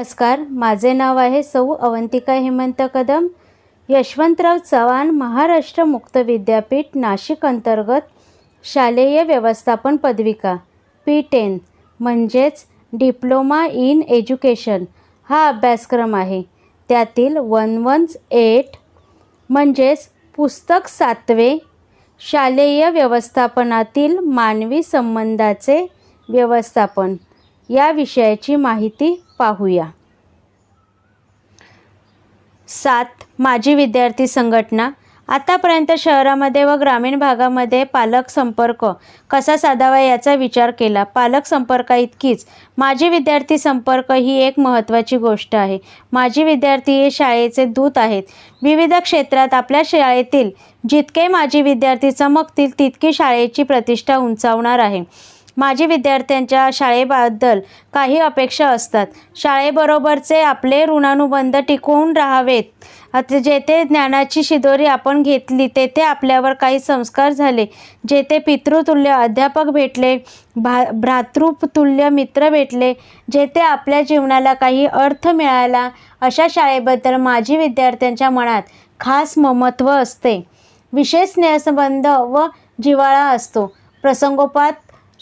नमस्कार माझे नाव आहे सौ अवंतिका हेमंत कदम. यशवंतराव चव्हाण महाराष्ट्र मुक्त विद्यापीठ नाशिक अंतर्गत शालेय व्यवस्थापन पदविका पी टेन म्हणजेच डिप्लोमा इन एज्युकेशन हा अभ्यासक्रम आहे. त्यातील वन वन एट म्हणजेच पुस्तक सातवे शालेय व्यवस्थापनातील मानवी संबंधाचे व्यवस्थापन या विषयाची माहिती पाहूया. सात माजी विद्यार्थी संघटना. आतापर्यंत शहरामध्ये व ग्रामीण भागामध्ये पालक संपर्क कसा साधावा याचा विचार केला. पालक संपर्काइतकीच माजी विद्यार्थी संपर्क ही एक महत्त्वाची गोष्ट आहे. माजी विद्यार्थी हे शाळेचे दूत आहेत. विविध क्षेत्रात आपल्या शाळेतील जितके माजी विद्यार्थी चमकतील तितकी शाळेची प्रतिष्ठा उंचावणार आहे. माझी विद्यार्थ्यांच्या शाळेबद्दल काही अपेक्षा असतात. शाळेबरोबरचे आपले ऋणानुबंध टिकवून राहावेत. आता जेथे ज्ञानाची शिदोरी आपण घेतली तेथे आपल्यावर काही संस्कार झाले. जेथे पितृतुल्य अध्यापक भेटले भा भ्रातृतुल्य मित्र भेटले जेथे आपल्या जीवनाला काही अर्थ मिळाला अशा शाळेबद्दल माजी विद्यार्थ्यांच्या मनात खास ममत्व असते. विशेष स्नेहसंबंध व जिव्हाळा असतो. प्रसंगोपात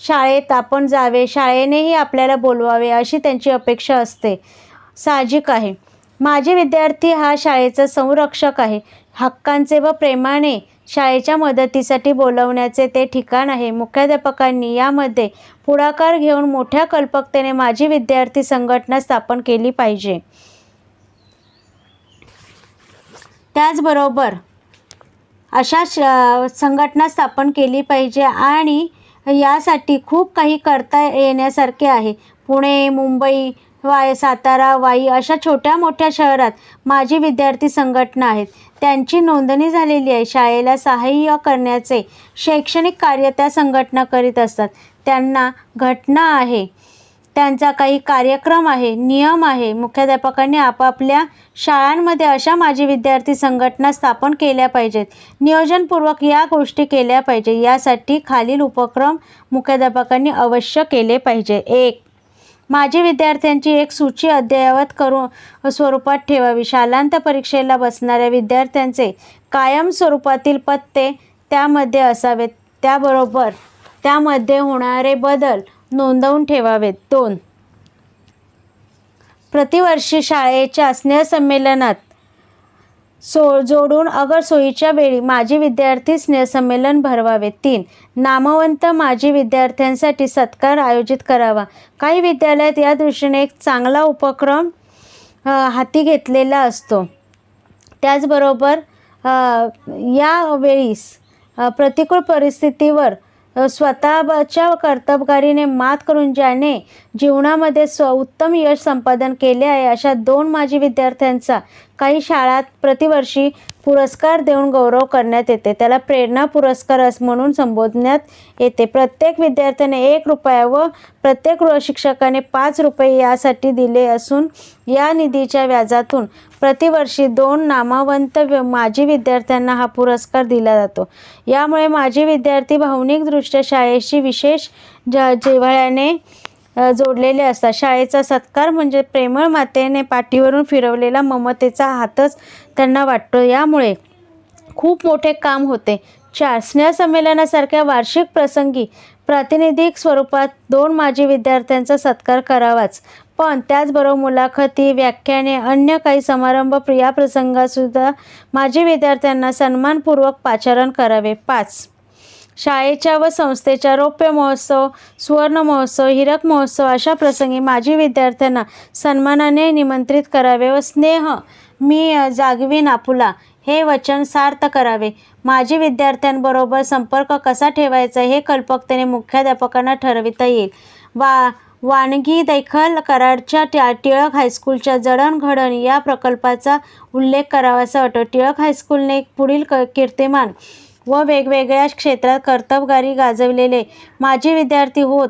शाळेत आपण जावे शाळेनेही आपल्याला बोलवावे अशी त्यांची अपेक्षा असते. साहजिक आहे. माझे विद्यार्थी हा शाळेचा संरक्षक आहे. हक्कांचे व प्रेमाने शाळेच्या मदतीसाठी बोलवण्याचे ते ठिकाण आहे. मुख्याध्यापकांनी यामध्ये पुढाकार घेऊन मोठ्या कल्पकतेने माझी विद्यार्थी संघटना स्थापन केली पाहिजे. त्याचबरोबर अशा श संघटना स्थापन केली पाहिजे आणि यासाठी खूप काही करता येण्यासारखे आहे. पुणे मुंबई वाय सातारा वाई अशा छोट्या मोठ्या शहरात माजी विद्यार्थी संघटना आहेत. त्यांची नोंदणी झालेली आहे. शाळेला सहाय्य करण्याचे शैक्षणिक कार्य त्या संघटना करीत असतात. त्यांना घटना आहे. त्यांचा काही कार्यक्रम आहे नियम आहे. मुख्याध्यापकांनी आपापल्या शाळांमध्ये अशा माजी विद्यार्थी संघटना स्थापन केल्या पाहिजेत. नियोजनपूर्वक या गोष्टी केल्या पाहिजे. यासाठी खालील उपक्रम मुख्याध्यापकांनी अवश्य केले पाहिजे. एक माजी विद्यार्थ्यांची एक सूची अद्ययावत करून स्वरूपात ठेवावी. शालांत परीक्षेला बसणाऱ्या विद्यार्थ्यांचे कायम स्वरूपातील पत्ते त्यामध्ये असावेत. त्याबरोबर त्यामध्ये होणारे बदल नोंदवून ठेवावेत. दोन. प्रतिवर्षी शाळेच्या स्नेहसंमेलनात सो जोडून अगर सोयीच्या वेळी माजी विद्यार्थी स्नेहसंमेलन भरवावे. तीन. नामवंत माजी विद्यार्थ्यांसाठी सत्कार आयोजित करावा. काही विद्यालयात या दृष्टीने एक चांगला उपक्रम हाती घेतलेला असतो. त्याचबरोबर या यावेळीस प्रतिकूल परिस्थितीवर स्वतःच्या कर्तबगारीने मात करून ज्याने जीवनामध्ये स्व उत्तम यश संपादन केले आहे अशा दोन माजी विद्यार्थ्यांचा काही शाळात प्रतिवर्षी पुरस्कार देऊन गौरव करण्यात येते. त्याला प्रेरणा पुरस्कार अस म्हणून संबोधण्यात येते. प्रत्येक विद्यार्थ्याने एक रुपया व प्रत्येक शिक्षकाने पाच रुपये यासाठी दिले असून या निधीच्या व्याजातून प्रतिवर्षी दोन नामावंत व्य- माजी विद्यार्थ्यांना हा पुरस्कार दिला जातो. यामुळे माजी विद्यार्थी भावनिकदृष्ट्या शाळेशी विशेष ज जिव्हाळ्याने जोडलेले असतात. शाळेचा सत्कार म्हणजे प्रेमळ मातेने पाठीवरून फिरवलेला ममतेचा हातच त्यांना वाटतो. यामुळे खूप मोठे काम होते. चार स्नेहसंमेलनासारख्या वार्षिक प्रसंगी प्रातिनिधिक स्वरूपात दोन माजी विद्यार्थ्यांचा सत्कार करावाच. पण त्याचबरोबर मुलाखती व्याख्याने अन्य काही समारंभ या प्रसंगातसुद्धा माजी विद्यार्थ्यांना सन्मानपूर्वक पाचारण करावे. पाच शाळेच्या व संस्थेच्या रौप्य महोत्सव सुवर्ण महोत्सव हिरक महोत्सव अशा प्रसंगी माजी विद्यार्थ्यांना सन्मानाने निमंत्रित करावे व स्नेह मी जागवीन आपुला हे वचन सार्थ करावे. माजी विद्यार्थ्यांबरोबर संपर्क कसा ठेवायचा हे कल्पकतेने मुख्याध्यापकांना ठरविता येईल. वा वानगी दैखल कराडच्या ट्या टिळक हायस्कूलच्या जडणघडण या प्रकल्पाचा उल्लेख करावासा वाटतो. टिळक हायस्कूलने पुढील क कीर्तिमान व वेगवेगळ्या क्षेत्रात कर्तबगारी गाजवलेले माजी विद्यार्थी होत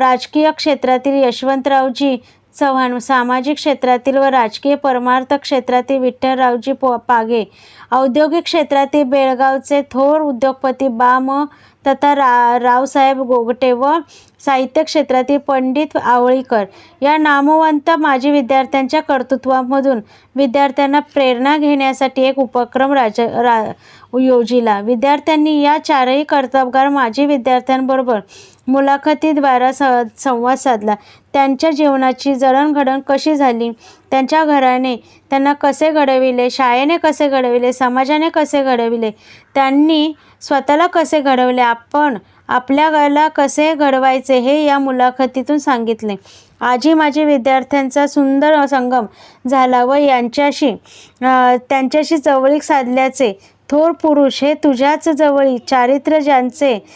राजकीय क्षेत्रातील यशवंतरावजी चव्हाण सामाजिक क्षेत्रातील व राजकीय परमार्थ क्षेत्रातील विठ्ठलरावजी पागे औद्योगिक क्षेत्रातील बेळगावचे थोर उद्योगपती बा. म. तथा रा रावसाहेब गोगटे व साहित्य क्षेत्रातील पंडित आवळीकर या नामवंत माजी विद्यार्थ्यांच्या कर्तृत्वामधून विद्यार्थ्यांना प्रेरणा घेण्यासाठी एक उपक्रम राज रा योजिला. विद्यार्थ्यांनी या चारही कर्तबगार माजी विद्यार्थ्यांबरोबर मुलाखतीद्वारा स संवाद साधला. त्यांच्या जीवनाची जडणघडण कशी झाली? त्यांच्या घराने त्यांना कसे घडविले शाळेने कसे घडविले समाजाने कसे घडविले त्यांनी स्वतःला कसे घडवले आपण आपल्या घराला कसे घडवायचे हे या मुलाखतीतून सांगितले. आजी माझी विद्यार्थ्यांचा सुंदर संगम झाला व यांच्याशी त्यांच्याशी जवळीक साधल्याचे थोर पुरुष हे तुझ्याच जवळी चारित्र्य ज्यांचे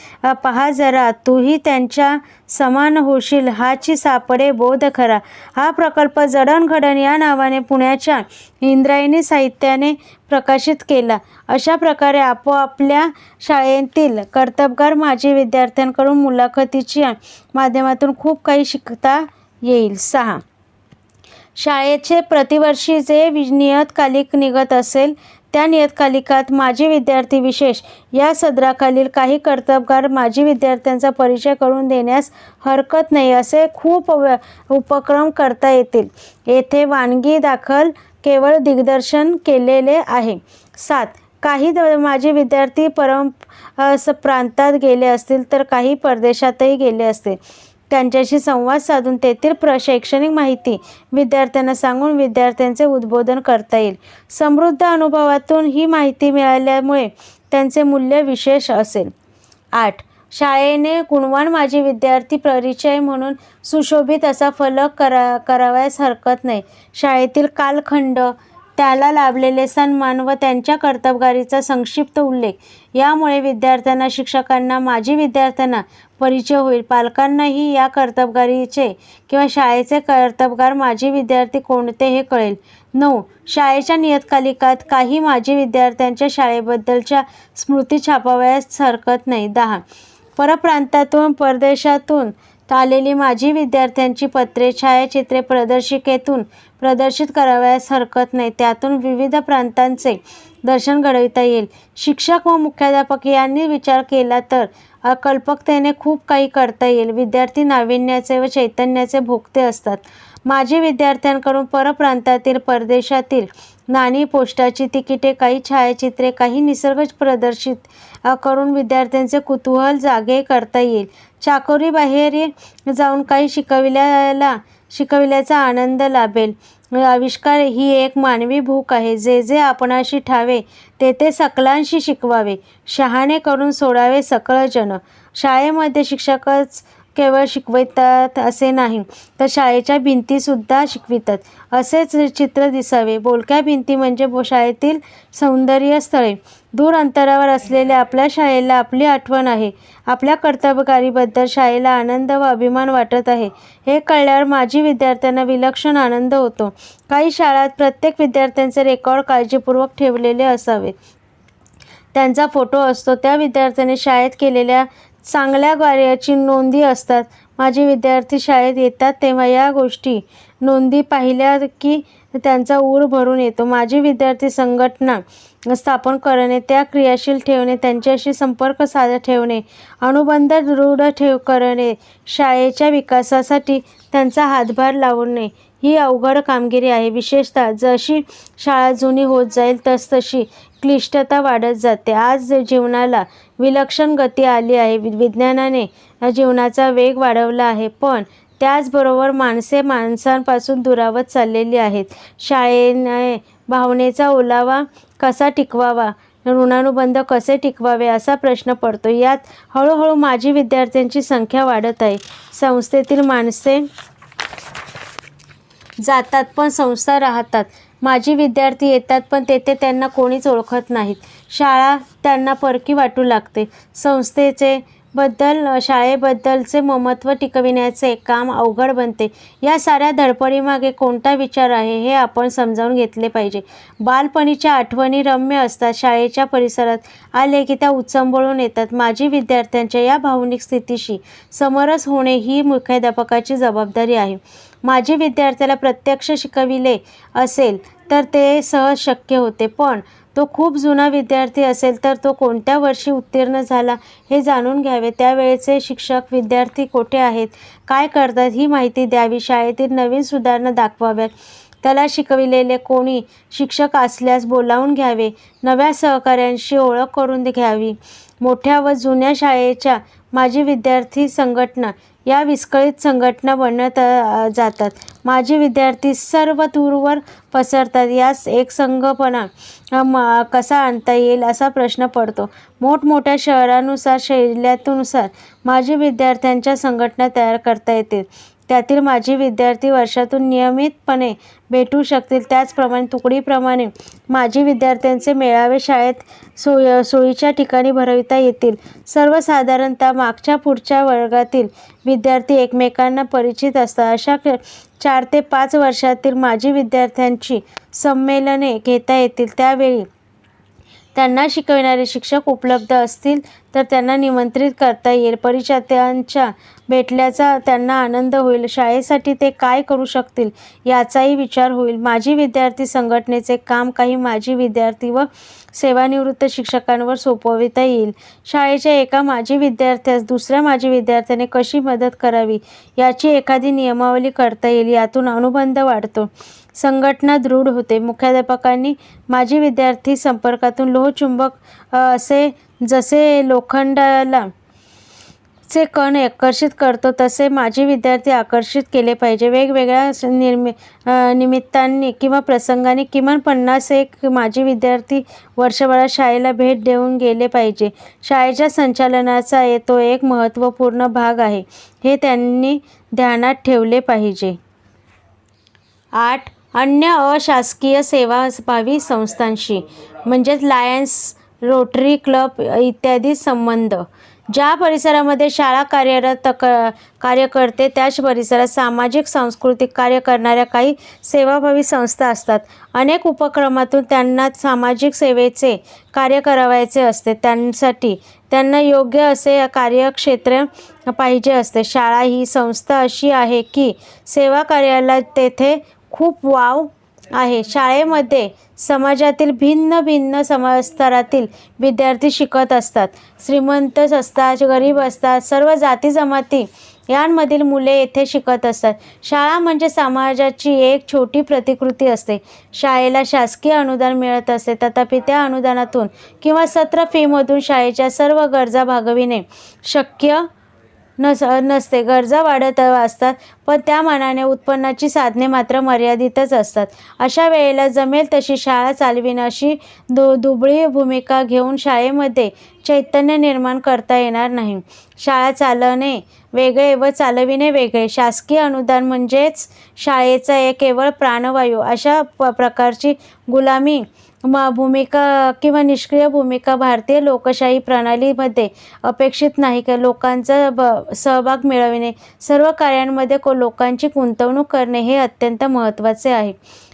पहा जरा तूही त्यांच्या समान होशील हाची सापडे बोध खरा. हा प्रकल्प जडणघडण या नावाने पुण्याच्या इंद्रायणी साहित्याने प्रकाशित केला. अशा प्रकारे आपोआपल्या शाळेतील कर्तबगार माजी विद्यार्थ्यांकडून मुलाखतीच्या माध्यमातून खूप काही शिकता येईल. सहा. शाळेचे प्रतिवर्षी जे वि- नियतकालिक निघत असेल त्या नियतकालिकात माजी विद्यार्थी विशेष या सदराखालील काही कर्तबगार माजी विद्यार्थ्यांचा परिचय करून देण्यास हरकत नाही असे खूप उपक्रम करता येतील. येथे वानगी दाखल केवळ दिग्दर्शन केलेले आहे. सात. काही द- माजी विद्यार्थी परम प्रांतात गेले असतील तर काही परदेशातही गेले असतील. त्यांच्याशी संवाद साधून तेथील प्र शैक्षणिक माहिती विद्यार्थ्यांना सांगून विद्यार्थ्यांचे उद्बोधन करता येईल. समृद्ध अनुभवातून ही माहिती मिळाल्यामुळे त्यांचे मूल्य विशेष असेल. आठ. शाळेने गुणवान माजी विद्यार्थी परिचय म्हणून सुशोभित असा फलक करा करावयास हरकत नाही. शाळेतील कालखंड त्याला लाभलेले सन्मान व त्यांच्या कर्तबगारीचा संक्षिप्त उल्लेख. यामुळे विद्यार्थ्यांना शिक्षकांना माजी विद्यार्थ्यांना परिचय होईल. पालकांनाही या कर्तबगारीचे किंवा शाळेचे कर्तबगार माजी विद्यार्थी कोणते हे कळेल. नऊ. शाळेच्या नियतकालिकात काही माजी विद्यार्थ्यांच्या शाळेबद्दलच्या स्मृती छापावयास हरकत नाही. दहा. परप्रांतातून परदेशातून आलेली माजी विद्यार्थ्यांची पत्रे छायाचित्रे प्रदर्शिकेतून प्रदर्शित करावयास हरकत नाही. त्यातून विविध प्रांतांचे दर्शन घडविता येईल. शिक्षक व मुख्याध्यापक यांनी विचार केला तर अकल्पकतेने खूप काही करता येईल. विद्यार्थी नाविन्याचे व चैतन्याचे भोगते असतात. माजी विद्यार्थ्यांकडून परप्रांतातील परदेशातील नाणी पोस्टाची तिकिटे काही छायाचित्रे काही निसर्ग प्रदर्शित करून विद्यार्थ्यांचे कुतूहल जागे करता येईल. चाकोरी बाहेर जाऊन काही शिकविल्याला शिकविल्याचा आनंद लाभेल. आविष्कार ही एक मानवी भूक आहे. जे जे आपणाशी ठावे ते ते सकलांशी शिकवावे. शहाणे करून सोडावे सकळजन शाळेमध्ये शिक्षकच केवळ शिकवितात असे नाही तर शाळेच्या भिंतीसुद्धा शिकवितात. असेच चित्र दिसावे. बोलक्या भिंती म्हणजे शाळेतील सौंदर्य स्थळे. दूर अंतरावर असलेल्या आपल्या शाळेला आपली आठवण आहे. आपल्या कर्तव्यकारीबद्दल शाळेला आनंद व अभिमान वाटत आहे. हे कळल्यावर माझी विद्यार्थ्यांना विलक्षण आनंद होतो. काही शाळात प्रत्येक विद्यार्थ्यांचे रेकॉर्ड काळजीपूर्वक ठेवलेले असावे. त्यांचा फोटो असतो. त्या विद्यार्थ्याने शाळेत केलेल्या चांगल्या कार्याची नोंदी असतात. माझे विद्यार्थी शाळेत येतात तेव्हा या गोष्टी. नोंदी पाहिल्या की त्यांचा ऊर भरून येतो. माझी विद्यार्थी संघटना स्थापन करणे त्या क्रियाशील ठेवणे त्यांच्याशी संपर्क साधा ठेवणे अनुबंध दृढ ठेव करणे शाळेच्या विकासासाठी त्यांचा हातभार लावणे ही अवघड कामगिरी आहे. विशेषतः जशी शाळा जुनी होत जाईल तसतशी क्लिष्टता वाढत जाते. आज जीवनाला विलक्षण गती आली आहे. वि- विज्ञानाने जीवनाचा वेग वाढवला आहे पण त्याचबरोबर माणसे माणसांपासून दुरावत चाललेली आहेत. शाळेने भावनेचा ओलावा कसा टिकवावा? ऋणानुबंध कसे टिकवावे? असा प्रश्न पडतो. यात हळूहळू माजी विद्यार्थ्यांची संख्या वाढत आहे. संस्थेतील माणसे जातात पण संस्था राहतात. माजी विद्यार्थी येतात पण तेथे त्यांना कोणीच ओळखत नाहीत. शाळा त्यांना परकी वाटू लागते. संस्थेचे बद्दल शाळेबद्दलचे ममत्व टिकविण्याचे काम अवघड बनते. या साऱ्या धडपडीमागे कोणता विचार आहे हे आपण समजावून घेतले पाहिजे. बालपणीच्या आठवणी रम्य असतात. शाळेच्या परिसरात आले की त्या उचंबळून येतात. माजी विद्यार्थ्यांच्या या भावनिक स्थितीशी समरस होणे ही मुख्याध्यापकाची जबाबदारी आहे. माजी विद्यार्थ्याला प्रत्यक्ष शिकविले असेल तर ते सहज शक्य होते. पण तो खूप जुना विद्यार्थी असेल तर तो कोणत्या वर्षी उत्तीर्ण झाला हे जाणून घ्यावे. त्यावेळेचे शिक्षक विद्यार्थी कोठे आहेत? काय करतात? ही माहिती द्यावी. शाळेतील नवीन सुधारणा दाखवाव्यात. त्याला शिकविलेले कोणी? शिक्षक असल्यास बोलावून घ्यावे. नव्या सहकाऱ्यांशी ओळख करून घ्यावी. मोठ्या व जुन्या शाळेच्या माजी विद्यार्थी संघटना या विस्कळीत संघटना बनत जातात. माजी विद्यार्थी सर्व दूरवर पसरतात. यास एक संघपणा कसा आणता येईल असा प्रश्न पडतो. मोठमोठ्या शहरानुसार शैल्यातनुसार माजी विद्यार्थ्यांच्या संघटना तयार करता येतील. त्यातील माजी विद्यार्थी वर्षातून नियमितपणे भेटू शकतील. त्याचप्रमाणे तुकडीप्रमाणे माजी विद्यार्थ्यांचे मेळावे शाळेत सोय सोयीच्या ठिकाणी भरविता येतील. सर्वसाधारणतः मागच्या पुढच्या वर्गातील विद्यार्थी एकमेकांना परिचित असतात. अशा चार ते पाच वर्षातील माजी विद्यार्थ्यांची संमेलने घेता येतील. त्यावेळी त्यांना शिकविणारे शिक्षक उपलब्ध असतील तर त्यांना निमंत्रित करता येईल. परिचात्यांच्या भेटल्याचा त्यांना आनंद होईल. शाळेसाठी ते काय करू शकतील याचाही विचार होईल. माजी विद्यार्थी संघटनेचे काम काही माजी विद्यार्थी व सेवानिवृत्त शिक्षकांवर सोपविता येईल. शाळेच्या एका माजी विद्यार्थ्यास दुसऱ्या माजी विद्यार्थ्याने कशी मदत करावी याची एखादी नियमावली करता येईल यातून अनुबंध वाढतो. संघटना दृढ होते. मुख्याध्यापकांनी माजी विद्यार्थी संपर्कातून लोहचुंबक असे जसे लोखंडाला चे कण आकर्षित करतो तसे माझे विद्यार्थी आकर्षित केले पाहिजे. वेगवेगळ्या निर्मि निमित्तांनी किंवा प्रसंगाने किमान पन्नास एक माजी विद्यार्थी वर्षभरात शाळेला भेट देऊन गेले पाहिजे. शाळेच्या संचालनाचा तो एक महत्त्वपूर्ण भाग आहे. हे त्यांनी ध्यानात ठेवले पाहिजे. आठ अन्य अशासकीय सेवाभावी संस्थांशी म्हणजेच लायन्स रोटरी क्लब इत्यादी संबंध. ज्या परिसरामध्ये शाळा कार्यरत क कार्य करते त्याच परिसरात सामाजिक सांस्कृतिक कार्य करणाऱ्या काही सेवाभावी संस्था असतात. अनेक उपक्रमातून त्यांना सामाजिक सेवेचे कार्य करावायचे असते. त्यांसाठी त्यांना योग्य असे कार्यक्षेत्र पाहिजे असते. शाळा ही संस्था अशी आहे की सेवा कार्याला तेथे खूप वाव आहे. शाळेमध्ये समाजातील भिन्न भिन्न समस्तरातील विद्यार्थी शिकत असतात. श्रीमंत असतात गरीब असतात सर्व जाती जमाती यांमधील मुले येथे शिकत असतात. शाळा म्हणजे समाजाची एक छोटी प्रतिकृती असते. शाळेला शासकीय अनुदान मिळत असते. तथापि त्या अनुदानातून किंवा सत्र फीमधून शाळेच्या सर्व गरजा भागविणे शक्य नस नसते. गरजा वाढत असतात पण त्या मानाने उत्पन्नाची साधने मात्र मर्यादितच असतात. अशा वेळेला जमेल तशी शाळा चालविणं अशी दु दुबळी भूमिका घेऊन शाळेमध्ये चैतन्य निर्माण करता येणार नाही. शाळा चालवणे वेगळे व चालविणे वेगळे. शासकीय अनुदान म्हणजेच शाळेचा एक केवळ प्राणवायू. अशा प प्रकारची गुलामी म भूमिका किंवा निष्क्रिय भूमिका भारतीय लोकशाही प्रणालीमध्ये अपेक्षित नाही का? लोकांचा ब सहभाग मिळविणे सर्व कार्यांमध्ये को लोकांची गुंतवणूक करणे हे अत्यंत महत्त्वाचे आहे.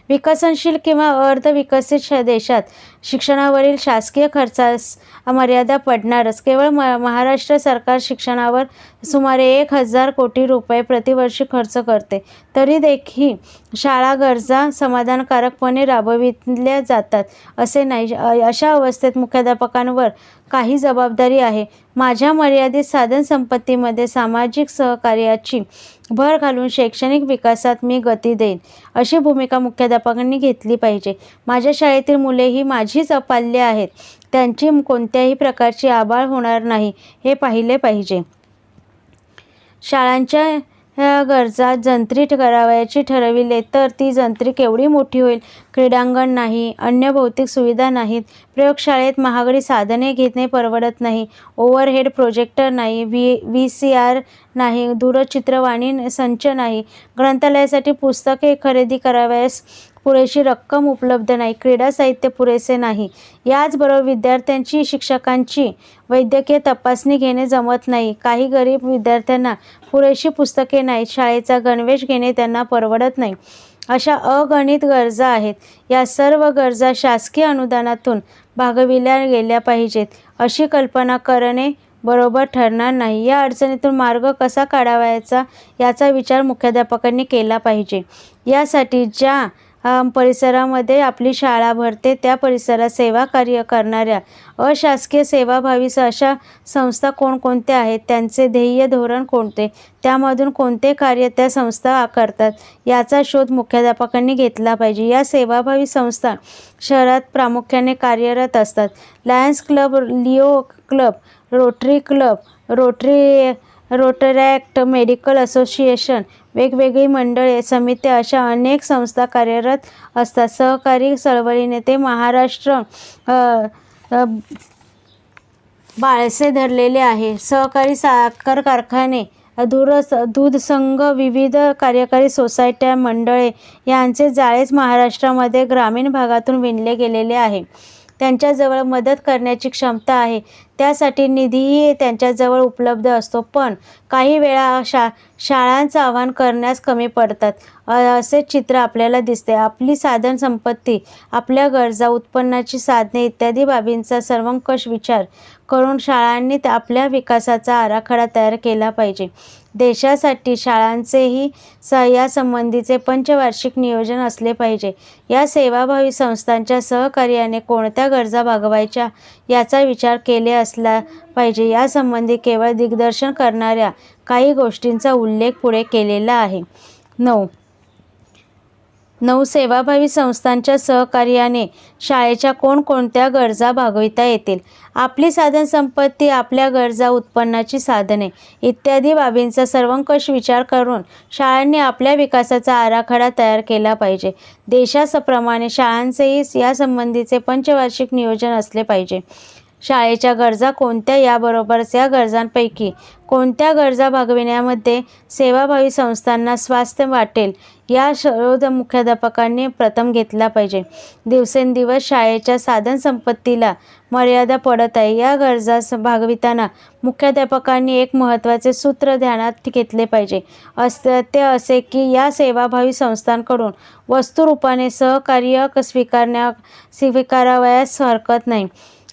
विकसनशील किंवा अर्धविकसित देशात शिक्षणावरील शासकीय खर्चास मर्यादा पडणारच. केवळ म महाराष्ट्र सरकार शिक्षणावर सुमारे एक हजार कोटी रुपये प्रतिवर्षी खर्च करते. तरी देखील शाळा गरजा समाधानकारकपणे राबविल्या जातात असे नाही. अशा अवस्थेत मुख्याध्यापकांवर काही जबाबदारी आहे. माझ्या मर्यादित साधनसंपत्तीमध्ये सामाजिक सहकार्याची भर घालून शैक्षणिक विकासात मी गती देईन अशी भूमिका मुख्याध्यापकांनी घेतली पाहिजे. माझ्या शाळेतील मुले ही माझी माझीच अपाल्य आहेत. त्यांची कोणत्याही प्रकारची आबाळ होणार नाही हे पाहिले पाहिजे. शाळांच्या गरजा जंत्री करावयाची ठरविले तर ती जंत्री केवढी मोठी होईल? क्रीडांगण नाही अन्य भौतिक सुविधा नाहीत. प्रयोगशाळेत महागडी साधने घेणे परवडत नाही. ओव्हरहेड प्रोजेक्टर नाही व्ही व्ही सी आर नाही दूरचित्रवाणी संच नाही. ग्रंथालयासाठी पुस्तके खरेदी करावयास पुरेशी रक्कम उपलब्ध नाही. क्रीडा साहित्य पुरेसे नाही. याचबरोबर विद्यार्थ्यांची शिक्षकांची वैद्यकीय तपासणी घेणे जमत नाही. काही गरीब विद्यार्थ्यांना पुरेशी पुस्तके नाहीत. शाळेचा गणवेश घेणे त्यांना परवडत नाही. अशा अगणित गरजा आहेत. या सर्व गरजा शासकीय अनुदानातून भागविल्या गेल्या पाहिजेत. अशी कल्पना करणे बरोबर ठरणार नाही. या अडचणीतून मार्ग कसा काढावयाचा याचा विचार मुख्याध्यापकांनी केला पाहिजे. यासाठी ज्या परिसरामध्ये आपली शाळा भरते. त्या परिसरात सेवा कार्य करणाऱ्या अशासकीय सेवाभावी अशा संस्था कोणकोणत्या आहेत? त्यांचे ध्येय धोरण कोणते? त्यामधून कोणते कार्य त्या संस्था करतात याचा शोध मुख्याध्यापकांनी घेतला पाहिजे. या सेवाभावी संस्था शहरात प्रामुख्याने कार्यरत असतात. Lions club Leo club Rotary club Rotary Rotaract medical association वेगवेगळी मंडळे समित्या अशा अनेक संस्था कार्यरत असतात. सहकारी चळवळीने ते महाराष्ट्र बाळसे धरलेले आहे. सहकारी साखर कारखाने दूर दूध संघ विविध कार्यकारी सोसायट्या मंडळे यांचे जाळेच महाराष्ट्रामध्ये ग्रामीण भागातून विणले गेलेले आहे. त्यांच्याजवळ मदत करण्याची क्षमता आहे. त्यासाठी निधीही त्यांच्याजवळ उपलब्ध असतो पण काही वेळा शा शाळांचं आव्हान करण्यास कमी पडतात. असे चित्र आपल्याला दिसते. आपली साधन संपत्ती आपल्या गरजा उत्पन्नाची साधने इत्यादी बाबींचा सर्वंकष विचार करून शाळांनी आपल्या विकासाचा आराखडा तयार केला पाहिजे. देशासाठी शाळांचेही सहयासंबंधीचे यासंबंधीचे पंचवार्षिक नियोजन असले पाहिजे. या सेवाभावी संस्थांच्या सहकार्याने कोणत्या गरजा भागवायच्या याचा विचार केले असला पाहिजे. यासंबंधी केवळ दिग्दर्शन करणाऱ्या काही गोष्टींचा उल्लेख पुढे केलेला आहे. नऊ. नऊ सेवाभावी संस्थांच्या सहकार्याने शाळेच्या कोणकोणत्या गरजा भागविता येतील? आपली साधनसंपत्ती आपल्या गरजा उत्पन्नाची साधने इत्यादी बाबींचा सर्वंकष विचार करून शाळांनी आपल्या विकासाचा आराखडा तयार केला पाहिजे. देशाप्रमाणे शाळांचेही यासंबंधीचे पंचवार्षिक नियोजन असले पाहिजे. शाळेच्या गरजा कोणत्या याबरोबरच या गरजांपैकी कोणत्या गरजा भागविण्यामध्ये सेवाभावी संस्थांना स्वास्थ्य वाटेल या शोध मुख्याध्यापकांनी प्रथम घेतला पाहिजे. दिवसेंदिवस शाळेच्या साधनसंपत्तीला मर्यादा पडत आहे. या गरजा स- भागविताना मुख्याध्यापकांनी एक महत्त्वाचे सूत्र ध्यानात घेतले पाहिजे. अस ते असे की या सेवाभावी संस्थांकडून वस्तुरूपाने सहकार्य स्वीकारण्या स्वीकारावयास हरकत नाही.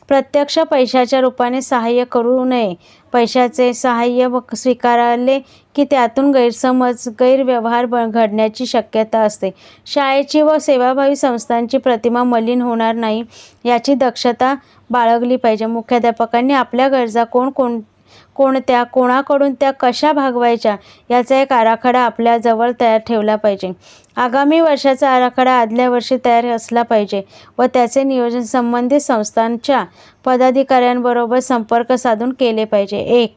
प्रत्यक्ष पैशाच्या रूपाने सहाय्य करू नये. पैशाचे सहाय्य व स्वीकारले की त्यातून गैरसमज गैरव्यवहार ब- घडण्याची शक्यता असते. शाळेची व सेवाभावी संस्थांची प्रतिमा मलिन होणार नाही याची दक्षता बाळगली पाहिजे. मुख्याध्यापकांनी आपल्या गरजा कोण कोण कोणत्या कोणाकडून त्या कशा भागवायच्या याचा एक आराखडा आपल्याजवळ तयार ठेवला पाहिजे. आगामी वर्षाचा आराखडा आदल्या वर्षी तयार असला पाहिजे व त्याचे नियोजन संबंधित संस्थांच्या पदाधिकाऱ्यांबरोबर संपर्क साधून केले पाहिजे. एक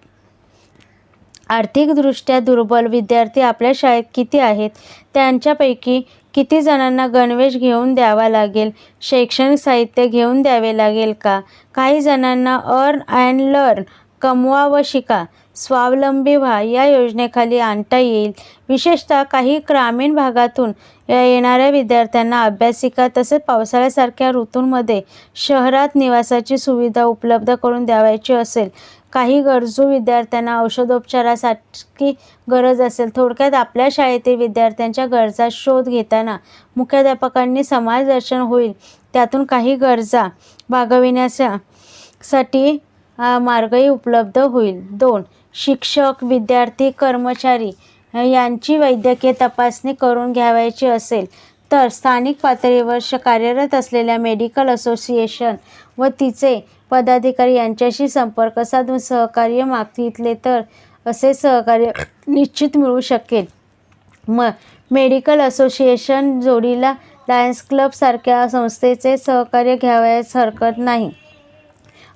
आर्थिकदृष्ट्या दुर्बल विद्यार्थी आपल्या शाळेत किती आहेत? त्यांच्यापैकी किती जणांना गणवेश घेऊन द्यावा लागेल? शैक्षणिक साहित्य घेऊन द्यावे लागेल का? काही जणांना अर्न अँड लर्न कमवा व शिका स्वावलंबी व्हा. या योजनेखाली आणता येईल. विशेषतः काही ग्रामीण भागातून या येणाऱ्या विद्यार्थ्यांना अभ्यासिका तसेच पावसाळ्यासारख्या ऋतूंमध्ये शहरात निवासाची सुविधा उपलब्ध करून द्यावायची असेल काही गरजू विद्यार्थ्यांना औषधोपचारासाठी गरज असेल थोडक्यात आपल्या शाळेतील विद्यार्थ्यांच्या गरजा शोध घेताना मुख्याध्यापकांनी समाजदर्शन होईल. त्यातून काही गरजा भागविण्यासाठी मार्गही उपलब्ध होईल. दोन शिक्षक विद्यार्थी कर्मचारी यांची वैद्यकीय तपासणी करून घ्यावायची असेल तर स्थानिक पातळीवर श कार्यरत असलेल्या मेडिकल असोसिएशन व तिचे पदाधिकारी यांच्याशी संपर्क साधून सहकार्य मागितले तर असे सहकार्य निश्चित मिळू शकेल. म मेडिकल असोसिएशन जोडीला लायन्स क्लबसारख्या संस्थेचे सहकार्य घ्यावयास हरकत नाही.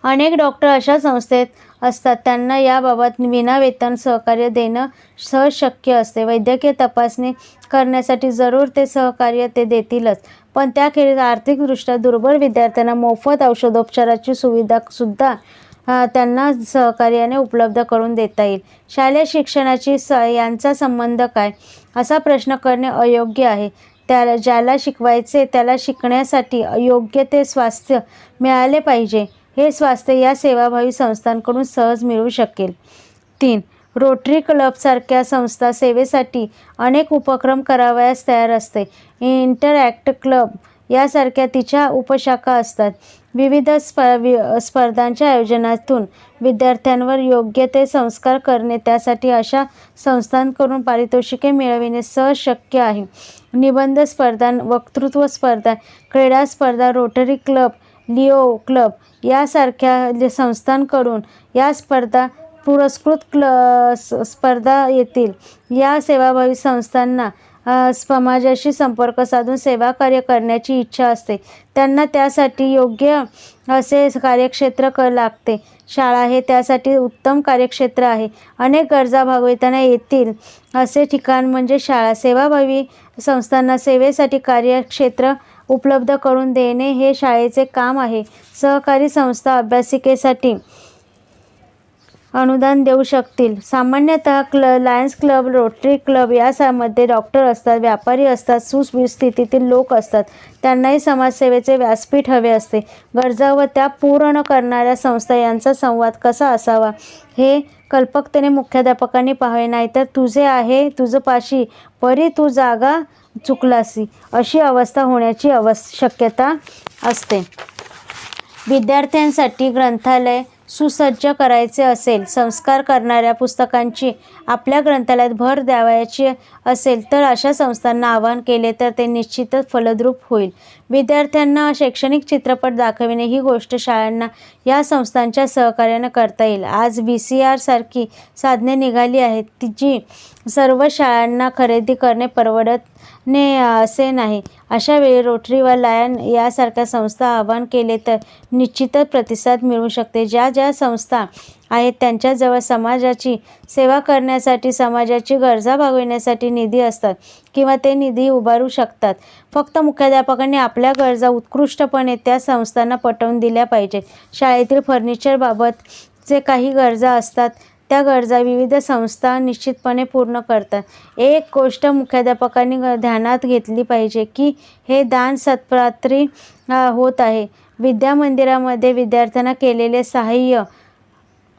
अनेक डॉक्टर अशा संस्थेत असतात. त्यांना याबाबत विनावेतन सहकार्य देणं सहज शक्य असते. वैद्यकीय तपासणी करण्यासाठी जरूर ते सहकार्य ते देतीलच. पण त्याखेरीज आर्थिकदृष्ट्या दुर्बल विद्यार्थ्यांना मोफत औषधोपचाराची सुविधासुद्धा त्यांना सहकार्याने उपलब्ध करून देता येईल. शालेय शिक्षणाची स यांचा संबंध काय? असा प्रश्न करणे अयोग्य आहे. त्याला ज्याला शिकवायचे त्याला शिकण्यासाठी योग्य ते स्वास्थ्य मिळाले पाहिजे. हे स्वास्थ्य या सेवाभावी संस्थांकडून सहज मिळू शकेल. तीन रोटरी क्लबसारख्या संस्था सेवेसाठी अनेक उपक्रम करावयास तयार असते. इंटरॅक्ट क्लब यासारख्या तिच्या उपशाखा असतात. विविध स्प वि स्पर्धांच्या आयोजनातून विद्यार्थ्यांवर योग्य ते संस्कार करणे त्यासाठी अशा संस्थांकडून पारितोषिके मिळविणे सहज शक्य आहे. निबंध स्पर्धा वक्तृत्व स्पर्धा क्रीडा स्पर्धा रोटरी क्लब लिओ क्लब यासारख्या संस्थांकडून या स्पर्धा पुरस्कृत क्ल स्पर्धा येतील. या सेवाभावी संस्थांना समाजाशी संपर्क साधून सेवा कार्य करण्याची इच्छा असते. त्यांना त्यासाठी योग्य असे कार्यक्षेत्र क लागते. शाळा हे त्यासाठी उत्तम कार्यक्षेत्र आहे. अनेक गरजा भागविताना येतील. असे ठिकाण म्हणजे शाळा. सेवाभावी संस्थांना सेवेसाठी कार्यक्षेत्र उपलब्ध करून देणे हे शाळेचे काम आहे. सहकारी संस्था अभ्यासिकेसाठी अनुदान देऊ शकतील. सामान्यतः क्ल लायन्स क्लब रोटरी क्लब यामध्ये डॉक्टर असतात व्यापारी असतात सुस्थितीतील लोक असतात. त्यांनाही समाजसेवेचे व्यासपीठ हवे असते. गरजा व त्या पूर्ण करणाऱ्या संस्था यांचा संवाद कसा असावा? हे कल्पकतेने मुख्याध्यापकांनी पाहावे. नाहीतर तुझे आहे तुझं पाशी परी तू जागा चुकलासी अशी अवस्था होण्याची अवस शक्यता असते. विद्यार्थ्यांसाठी ग्रंथालय सुसज्ज करायचे असेल संस्कार करणाऱ्या पुस्तकांची आपल्या ग्रंथालयात भर द्यावयाची असेल तर अशा संस्थांना आवाहन केले तर ते निश्चितच फलद्रूप होईल. विद्यार्थ्यांना शैक्षणिक चित्रपट दाखविणे ही गोष्ट शाळांना या संस्थांच्या सहकार्यानं करता येईल. आज व्ही सी आरसारखी साधने निघाली आहेत ती जी सर्व शाळांना खरेदी करणे परवडत ने असे नाही. अशा वेळी रोटरी व लायन यासारख्या संस्था आवाहन केले तर निश्चितच प्रतिसाद मिळू शकते. ज्या ज्या संस्था आहेत त्यांच्याजवळ समाजाची सेवा करण्यासाठी समाजाची गरजा भागविण्यासाठी निधी असतात किंवा ते निधी उभारू शकतात. फक्त मुख्याध्यापकांनी आपल्या गरजा उत्कृष्टपणे त्या संस्थांना पटवून दिल्या पाहिजेत. शाळेतील फर्निचरबाबत जे काही गरजा असतात त्या गरजा विविध संस्था निश्चितपणे पूर्ण करतात. एक गोष्ट मुख्याध्यापकांनी ग- ध्यानात घेतली पाहिजे की हे दान सत्पात्री होत आहे. विद्यामंदिरामध्ये विद्यार्थ्यांना केलेले सहाय्य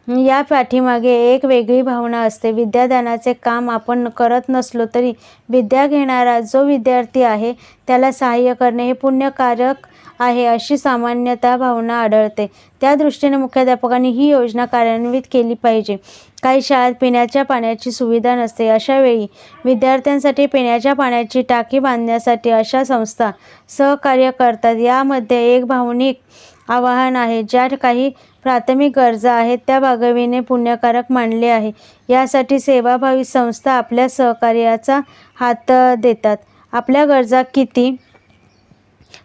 या पाठीमागे एक वेगळी भावना असते. विद्यादानाचे काम आपण करत नसलो तरी विद्या घेणारा जो विद्यार्थी आहे त्याला सहाय्य करणे हे पुण्यकारक आहे अशी सामान्यतः भावना आढळते. त्या दृष्टीने मुख्याध्यापकांनी ही योजना कार्यान्वित केली पाहिजे. काही शाळेत पिण्याच्या पाण्याची सुविधा नसते. अशा वेळी विद्यार्थ्यांसाठी पिण्याच्या पाण्याची टाकी बांधण्यासाठी अशा संस्था सहकार्य करतात. यामध्ये एक भावनिक आवाहन आहे. ज्या काही प्राथमिक गरजा आहेत त्या भागविणे पुण्यकारक मानले आहे. यासाठी सेवाभावी संस्था आपल्या सहकार्याचा हात देतात. आपल्या गरजा किती?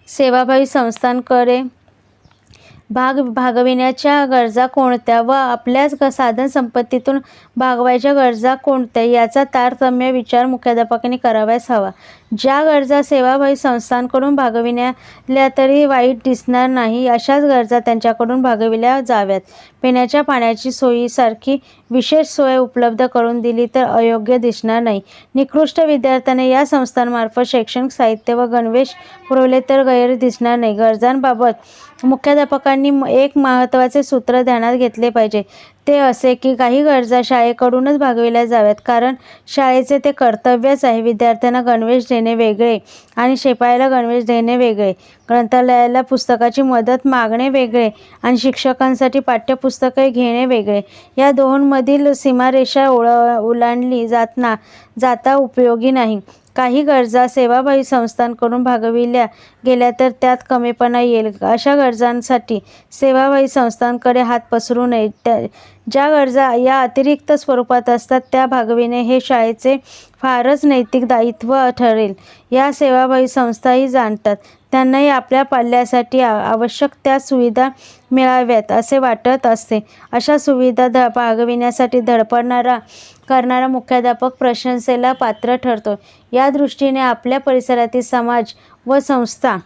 सेवाभावी संस्थांकडे भाग भागविण्याच्या गरजा कोणत्या व आपल्याच साधन संपत्तीतून भागवायच्या गरजा कोणत्या याचा तारतम्य विचार मुख्याध्यापकांनी करावयास हवा. ज्या गरजा सेवाभावी संस्थांकडून भागविण्याल्या तरी वाईट दिसणार नाही अशाच गरजा त्यांच्याकडून भागविल्या जाव्यात. पिण्याच्या पाण्याची सोयीसारखी विशेष सोय उपलब्ध करून दिली तर अयोग्य दिसणार नाही. निकृष्ट विद्यार्थ्यांना या संस्थांमार्फत शैक्षणिक साहित्य व गणवेश पुरवले तर गैर दिसणार नाही. गरजांबाबत मुख्याध्यापकांनी एक महत्त्वाचे सूत्र ध्यानात घेतले पाहिजे. ते असे की काही गरजा शाळेकडूनच भागविल्या जाव्यात कारण शाळेचे ते कर्तव्यच आहे. विद्यार्थ्यांना गणवेश देणे वेगळे आणि शेपायला गणवेश देणे वेगळे. ग्रंथालयाला पुस्तकाची मदत मागणे वेगळे आणि शिक्षकांसाठी पाठ्यपुस्तके घेणे वेगळे. या दोनमधील सीमारेषा ओळ ओलांडली जात ना जाता उपयोगी नाही. काही गरजा सेवाभावी संस्थांकडून भागविल्या गेल्या तर त्यात कमीपणा येईल. अशा गरजांसाठी सेवाभावी संस्थांकडे हात पसरू नये. त्या ज्या गरजा या अतिरिक्त स्वरूपात असतात त्या भागविणे हे शाळेचे फारच नैतिक दायित्व ठरेल. या सेवाभावी संस्थाही जाणतात. त्यांनाही आपल्या पाल्यासाठी आवश्यक त्या सुविधा मिळाव्यात असे वाटत असते. अशा सुविधा ध भागविण्यासाठी धडपडणारा करणारा मुख्याध्यापक प्रशंसेला पात्र ठरतो. या दृष्टीने आपल्या परिसरातील समाज व संस्था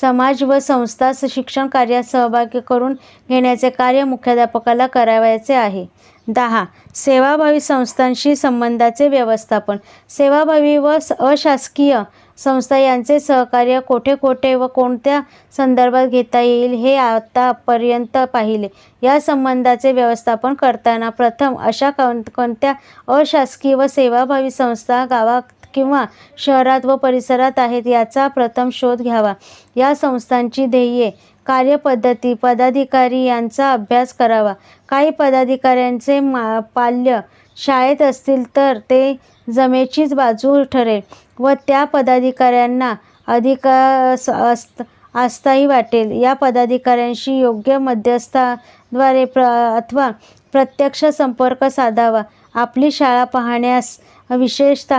समाज व संस्था स- शिक्षण कार्यात सहभागी करून घेण्याचे कार्य मुख्याध्यापकाला करावयाचे आहे. दहा. सेवाभावी संस्थांशी संबंधाचे व्यवस्थापन. सेवाभावी व स- अशासकीय संस्था यांचे सहकार्य कोठे कोठे व कोणत्या संदर्भात घेता येईल हे आतापर्यंत पाहिले. या संबंधाचे व्यवस्थापन करताना प्रथम अशा कोण कोणत्या अशासकीय व सेवाभावी संस्था गावात किंवा शहरात व परिसरात आहेत याचा प्रथम शोध घ्यावा. या संस्थांची ध्येये कार्यपद्धती पदाधिकारी यांचा अभ्यास करावा. काही पदाधिकाऱ्यांचे मा पाल्य शाळेत असतील तर ते जमेचीच बाजू ठरेल व त्या पदाधिकाऱ्यांना अधिक अस्त आस्थाही वाटेल. या पदाधिकाऱ्यांशी योग्य मध्यस्थाद्वारे प्र अथवा प्रत्यक्ष संपर्क साधावा. आपली शाळा पाहण्यास विशेषत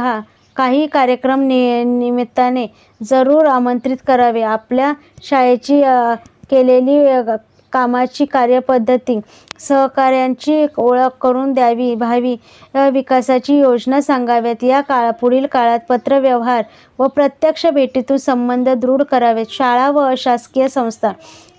काही कार्यक्रम नि निमित्ताने जरूर आमंत्रित करावे. आपल्या शाळेची केलेली कामाची कार्यपद्धती सहकाऱ्यांची ओळख करून द्यावी भावी विकासाची योजना सांगाव्यात. या काळा पुढील काळात पत्रव्यवहार व प्रत्यक्ष भेटीतून संबंध दृढ करावेत. शाळा व अशासकीय संस्था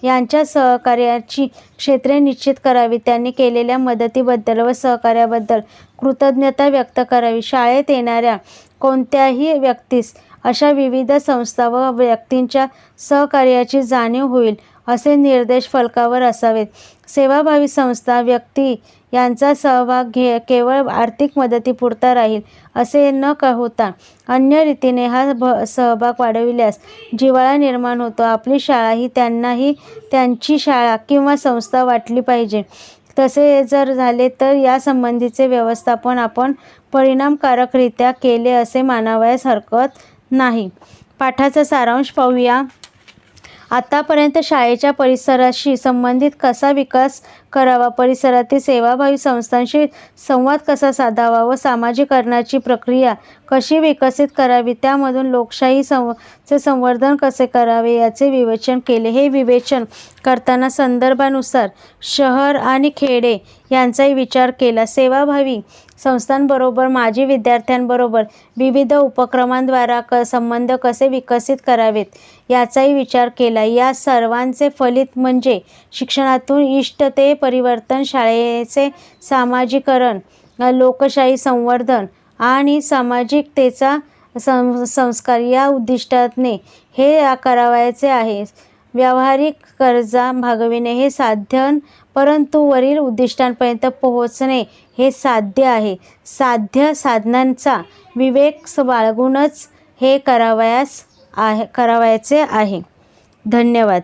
यांच्या सहकार्याची क्षेत्रे निश्चित करावी. त्यांनी केलेल्या मदतीबद्दल व सहकार्याबद्दल कृतज्ञता व्यक्त करावी. शाळेत येणाऱ्या कोणत्याही व्यक्तीस अशा विविध संस्था व व्यक्तींच्या सहकार्याची जाणीव होईल असे निर्देश फलकावर असावेत. सेवाभावी संस्था व्यक्ती यांचा सहभाग घे केवळ आर्थिक मदतीपुरता राहील असे न क होता अन्य रीतीने हा भ सहभाग वाढविल्यास जिव्हाळा निर्माण होतो. आपली शाळा ही त्यांनाही त्यांची शाळा किंवा संस्था वाटली पाहिजे. तसे जर झाले तर या संबंधीचे व्यवस्थापन आपण परिणामकारकरित्या केले असे मानावयास हरकत नाही. पाठाचा सारांश पाहूया. आतापर्यंत शाळेच्या परिसराशी संबंधित कसा विकास करावा. परिसरातील सेवाभावी संस्थांशी संवाद कसा साधावा व सामाजिकरणाची प्रक्रिया कशी विकसित करावी? त्यामधून लोकशाही संव चे संवर्धन कसे करावे याचे विवेचन केले. हे विवेचन करताना संदर्भानुसार शहर आणि खेडे यांचाही विचार केला. सेवाभावी संस्थांबरोबर माजी विद्यार्थ्यांबरोबर विविध उपक्रमांद्वारा क संबंध कसे विकसित करावेत याचाही विचार केला. या सर्वांचे फलित म्हणजे शिक्षणातून इष्ट ते परिवर्तन शाळेचे सामाजिकरण लोकशाही संवर्धन आणि सामाजिकतेचा सं संस्कार या उद्दिष्टाने हे करावायचे आहे. व्यावहारिक कर्जा भागविणे हे साधन परंतु वरील उद्दिष्टांपर्यंत पोहोचणे हे साध्य आहे. साध्य साधनांचा विवेक बाळगूनच हे करावयास आहे करावयाचे आहे. धन्यवाद.